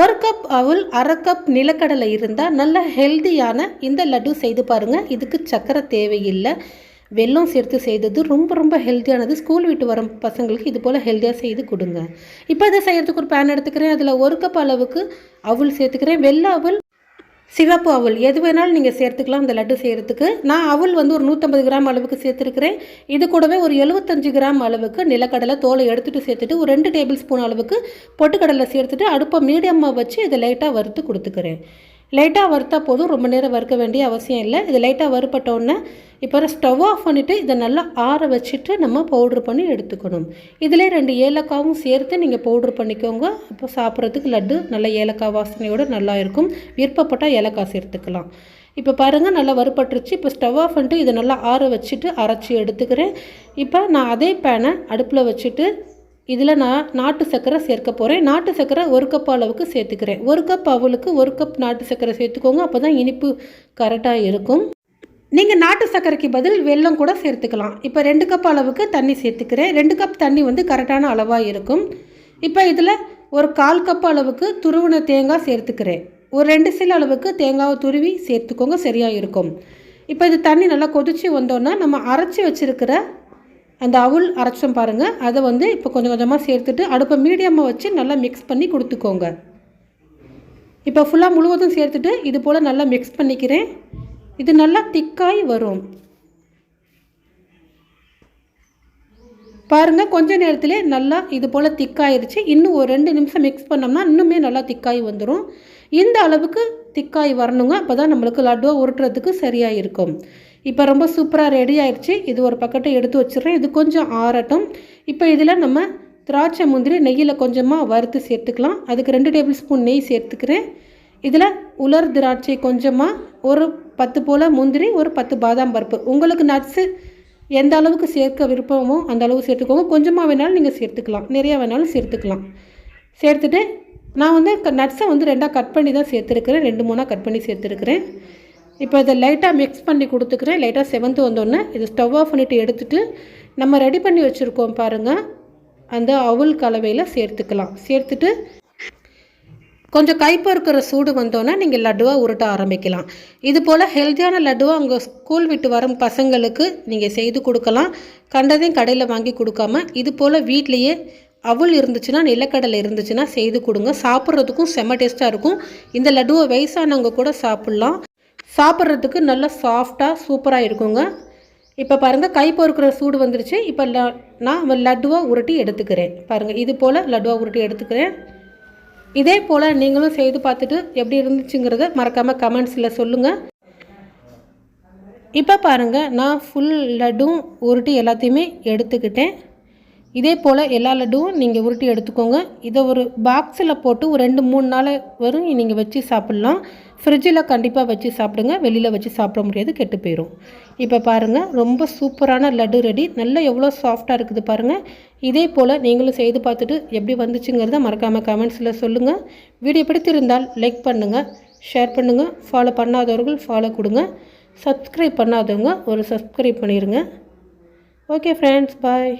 ஒரு கப் அவுல் அரை கப் நிலக்கடலை இருந்தால் நல்ல ஹெல்தியான இந்த லட்டு செய்து பாருங்கள் இதுக்கு சர்க்கரை தேவையில்லை. வெல்லம் சேர்த்து செய்தது ரொம்ப ரொம்ப ஹெல்த்தியானது ஸ்கூல் விட்டு வரும் பசங்களுக்கு இது போல் ஹெல்த்தியாக செய்து கொடுங்க. இப்போ இதை செய்கிறதுக்கு ஒரு பேன் எடுத்துக்கிறேன். அதில் ஒரு கப் அளவுக்கு அவுள் சேர்த்துக்கிறேன். வெள்ளை அவுள் சிவப்பு அவல். எது வேணாலும் நீங்கள் சேர்த்துக்கலாம் இந்த லட்டு செய்கிறதுக்கு நான் அவல் வந்து ஒரு நூற்றம்பது கிராம் அளவுக்கு சேர்த்துருக்கிறேன். இது கூடவே ஒரு எழுபத்தஞ்சு கிராம் அளவுக்கு நிலக்கடலை தோலை எடுத்துகிட்டு சேர்த்துட்டு ஒரு ரெண்டு டேபிள் ஸ்பூன் அளவுக்கு பொட்டுக்கடலை சேர்த்துட்டு அடுப்பை மீடியமாக வச்சு இதை லைட்டாக வறுத்து கொடுத்துக்கிறேன். லைட்டாக வறுத்தா போதும். ரொம்ப நேரம் வறுக்க வேண்டிய அவசியம் இல்லை. இது லைட்டாக வறுப்பட்டோன்னே இப்போ ஸ்டவ் ஆஃப் பண்ணிவிட்டு இதை நல்லா ஆற வச்சுட்டு நம்ம பவுட்ரு பண்ணி எடுத்துக்கணும். இதிலே ரெண்டு ஏலக்காவும் சேர்த்து நீங்கள் பவுட்ரு பண்ணிக்கோங்க. அப்போ சாப்பிட்றதுக்கு லட்டு நல்ல ஏலக்காய் வாசனையோடு நல்லா இருக்கும். விருப்பப்பட்டால் ஏலக்காய் சேர்த்துக்கலாம். இப்போ பாருங்கள் நல்லா வறுப்பட்டுருச்சு இப்போ ஸ்டவ் ஆஃப் பண்ணிட்டு இதை நல்லா ஆற வச்சுட்டு அரைச்சி எடுத்துக்கிறேன். இப்போ நான் அதே பேனை அடுப்பில் வச்சுட்டு இதில் நான் நாட்டு சர்க்கரை சேர்க்க போகிறேன் நாட்டு சர்க்கரை ஒரு கப் அளவுக்கு சேர்த்துக்கிறேன். ஒரு கப் அவளுக்கு ஒரு கப் நாட்டு சர்க்கரை சேர்த்துக்கோங்க. அப்போ தான் இனிப்பு கரெக்டாக இருக்கும். நீங்கள் நாட்டு சர்க்கரைக்கு பதில் வெல்லம் கூட சேர்த்துக்கலாம். இப்போ ரெண்டு கப் அளவுக்கு தண்ணி சேர்த்துக்கிறேன். ரெண்டு கப் தண்ணி வந்து கரெக்டான அளவாக இருக்கும். இப்போ இதில் ஒரு கால் கப் அளவுக்கு துருவின தேங்காய் சேர்த்துக்கிறேன். ஒரு ரெண்டு சில அளவுக்கு தேங்காவை துருவி சேர்த்துக்கோங்க. சரியாக இருக்கும். இப்போ இது தண்ணி நல்லா கொதித்து வந்தோன்னா நம்ம அரைச்சி வச்சுருக்கிற அந்த அவுள் அரைச்சோம் பாருங்கள் அதை வந்து இப்போ கொஞ்சம் கொஞ்சமாக சேர்த்துட்டு அடுப்பை மீடியமாக வச்சு நல்லா மிக்ஸ் பண்ணி கொடுத்துக்கோங்க. இப்போ ஃபுல்லாக முழுவதும் சேர்த்துட்டு இது போல் நல்லா மிக்ஸ் பண்ணிக்கிறேன். இது நல்லா திக்காய் வரும். பாருங்கள் கொஞ்ச நேரத்திலே நல்லா இது போல் திக்காயிருச்சு இன்னும் ஒரு ரெண்டு நிமிஷம் மிக்ஸ் பண்ணோம்னா இன்னுமே நல்லா திக்காய் வந்துடும் இந்த அளவுக்கு திக்காய் வரணுங்க. அப்போ தான் நம்மளுக்கு லட்டுவை உருட்டுறதுக்கு சரியாக இருக்கும் இப்போ ரொம்ப சூப்பராக ரெடி ஆயிடுச்சு இது ஒரு பக்கத்தை எடுத்து வச்சிடுறேன். இது கொஞ்சம் ஆறட்டும். இப்போ இதில் நம்ம திராட்சை முந்திரி நெய்யில் கொஞ்சமாக வறுத்து சேர்த்துக்கலாம். அதுக்கு ரெண்டு டேபிள் ஸ்பூன் நெய் சேர்த்துக்கிறேன். இதில் உலர் திராட்சை கொஞ்சமாக ஒரு பத்து போல் முந்திரி ஒரு பத்து பாதாம் பருப்பு. உங்களுக்கு நட்ஸு எந்த அளவுக்கு சேர்க்க விருப்பமோ அந்த அளவு சேர்த்துக்கோங்க. கொஞ்சமாக வேணாலும் நீங்கள் சேர்த்துக்கலாம். நிறையா வேணாலும் சேர்த்துக்கலாம். சேர்த்துட்டு நான் வந்து நட்ஸை வந்து ரெண்டாக கட் பண்ணி தான் சேர்த்துருக்கிறேன். ரெண்டு மூணாக கட் பண்ணி சேர்த்துருக்கிறேன். இப்போ இதை லைட்டாக மிக்ஸ் பண்ணி கொடுத்துக்கிறேன். லைட்டாக செவந்து வந்தோடனே இது ஸ்டவ் ஆஃப் பண்ணிவிட்டு எடுத்துகிட்டு நம்ம ரெடி பண்ணி வச்சுருக்கோம் பாருங்கள் அந்த அவுல் கலவையில் சேர்த்துக்கலாம். சேர்த்துட்டு கொஞ்சம் கைப்பொறுக்கிற சூடு வந்தோன்னே நீங்கள் லட்டுவாக உருட்ட ஆரம்பிக்கலாம். இது போல் ஹெல்த்தியான லட்டுவாக உங்கள் ஸ்கூல் விட்டு வரும் பசங்களுக்கு நீங்கள் செய்து கொடுக்கலாம். கண்டதையும் கடையில் வாங்கி கொடுக்காம இது போல் வீட்லேயே அவல் இருந்துச்சுன்னா நிலக்கடலை இருந்துச்சுன்னா செய்து கொடுங்க. சாப்பிட்றதுக்கும் செம்ம டேஸ்ட்டாக இருக்கும். இந்த லட்டுவை வயசானவங்க கூட சாப்பிட்லாம். சாப்பிட்றதுக்கு நல்லா சாஃப்டாக சூப்பராக இருக்குங்க. இப்போ பாருங்கள் கை பொறுக்கிற சூடு வந்துருச்சு. இப்போ ல நான் லட்டுவாக உருட்டி எடுத்துக்கிறேன். பாருங்கள் இது போல் லட்டுவாக உருட்டி எடுத்துக்கிறேன். இதே போல் நீங்களும் செய்து பார்த்துட்டு எப்படி இருந்துச்சுங்கிறத மறக்காமல் கமெண்ட்ஸில் சொல்லுங்கள் இப்போ பாருங்கள் நான் ஃபுல் லட்டும் உருட்டி எல்லாத்தையுமே எடுத்துக்கிட்டேன். இதே போல் எல்லா லட்டுவும் நீங்கள் உருட்டி எடுத்துக்கோங்க. இதை ஒரு பாக்ஸில் போட்டு ஒரு ரெண்டு மூணு நாள் வரும் நீங்கள் வச்சு சாப்பிட்லாம். ஃப்ரிட்ஜில் கண்டிப்பாக வச்சு சாப்பிடுங்க. வெளியில் வச்சு சாப்பிட முடியாது கெட்டு போயிடும் இப்போ பாருங்கள் ரொம்ப சூப்பரான லட்டு ரெடி. நல்லா எவ்வளோ சாஃப்டாக இருக்குது பாருங்கள் இதே போல் நீங்களும் செய்து பார்த்துட்டு எப்படி வந்துச்சுங்கிறத மறக்காமல் கமெண்ட்ஸில் சொல்லுங்கள் வீடியோ பிடித்திருந்தால் லைக் பண்ணுங்கள் ஷேர் பண்ணுங்கள் ஃபாலோ பண்ணாதவர்கள் ஃபாலோ கொடுங்க. சப்ஸ்கிரைப் பண்ணாதவங்க ஒரு சப்ஸ்கிரைப் பண்ணிடுங்க ஓகே ஃப்ரெண்ட்ஸ் பாய்